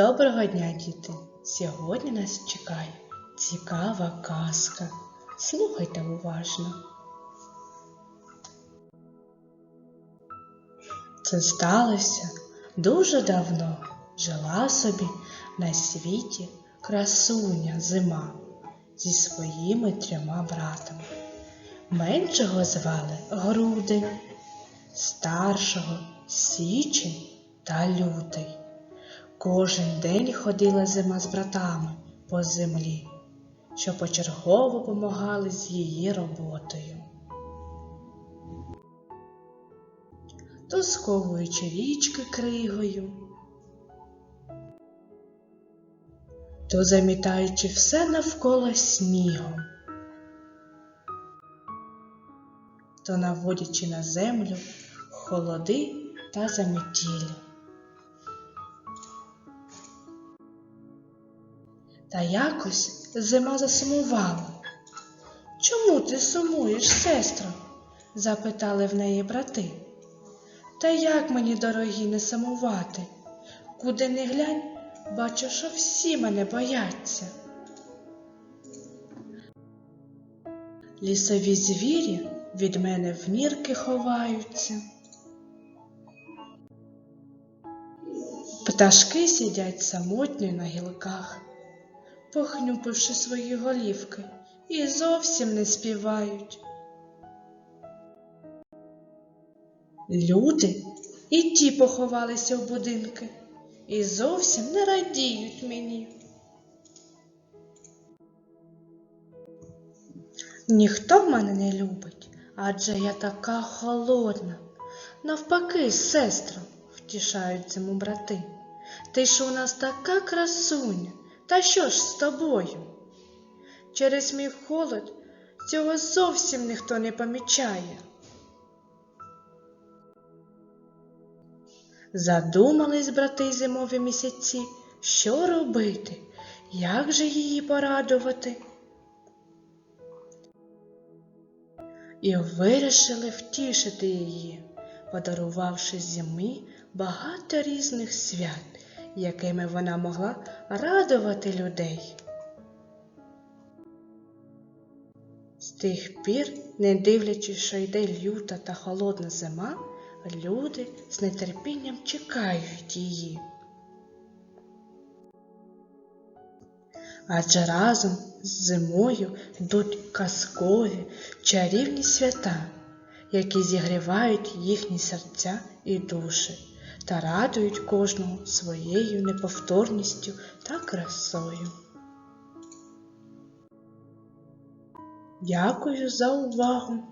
Доброго дня, діти! Сьогодні нас чекає цікава казка. Слухайте уважно. Це сталося дуже давно. Жила собі на світі красуня зима зі своїми трьома братами. Меншого звали Грудень, старшого Січень та Лютий. Кожен день ходила зима з братами по землі, що почергово помагали з її роботою. То сковуючи річки кригою, то замітаючи все навколо снігом, то наводячи на землю холоди та заметілі. Та якось зима засумувала. Чому ти сумуєш, сестро? запитали в неї брати. Та як мені, дорогі, не сумувати? Куди не глянь, бачу, що всі мене бояться. Лісові звірі від мене в нірки ховаються. Пташки сидять самотньо на гілках похнюпивши свої голівки, і зовсім не співають. Люди і ті поховалися в будинки і зовсім не радіють мені. Ніхто мене не любить, адже я така холодна. Навпаки, сестро, втішають цьому брати. Ти ж у нас така красуня. Та що ж з тобою? Через мій холод цього зовсім ніхто не помічає. Задумались брати зимові місяці, що робити, як же її порадувати? І вирішили втішити її, подарувавши зимі багато різних свят якими вона могла радувати людей. З тих пір, не дивлячись, що йде люта та холодна зима, люди з нетерпінням чекають її. Адже разом з зимою йдуть казкові чарівні свята, які зігрівають їхні серця і душі та радують кожного своєю неповторністю та красою. Дякую за увагу!